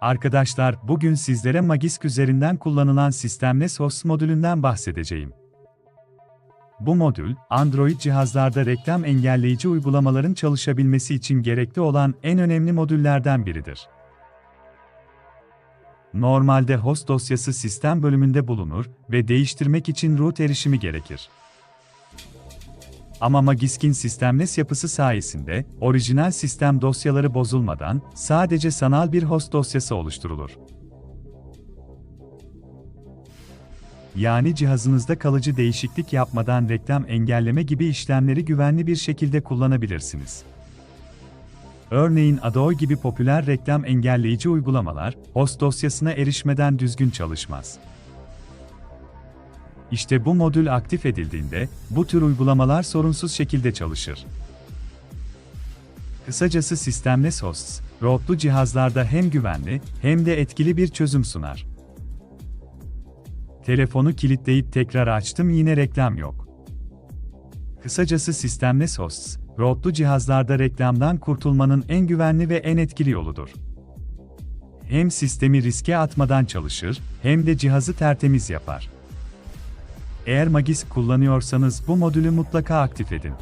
Arkadaşlar, bugün sizlere Magisk üzerinden kullanılan Systemless Host modülünden bahsedeceğim. Bu modül, Android cihazlarda reklam engelleyici uygulamaların çalışabilmesi için gerekli olan en önemli modüllerden biridir. Normalde host dosyası sistem bölümünde bulunur ve değiştirmek için root erişimi gerekir. Ama Magisk'in sistemless yapısı sayesinde, orijinal sistem dosyaları bozulmadan, sadece sanal bir host dosyası oluşturulur. Yani cihazınızda kalıcı değişiklik yapmadan reklam engelleme gibi işlemleri güvenli bir şekilde kullanabilirsiniz. Örneğin Adobe gibi popüler reklam engelleyici uygulamalar, host dosyasına erişmeden düzgün çalışmaz. İşte bu modül aktif edildiğinde, bu tür uygulamalar sorunsuz şekilde çalışır. Kısacası Systemless Hosts, rootlu cihazlarda hem güvenli, hem de etkili bir çözüm sunar. Telefonu kilitleyip tekrar açtım yine reklam yok. Kısacası Systemless Hosts, rootlu cihazlarda reklamdan kurtulmanın en güvenli ve en etkili yoludur. Hem sistemi riske atmadan çalışır, hem de cihazı tertemiz yapar. Eğer Magisk kullanıyorsanız bu modülü mutlaka aktif edin.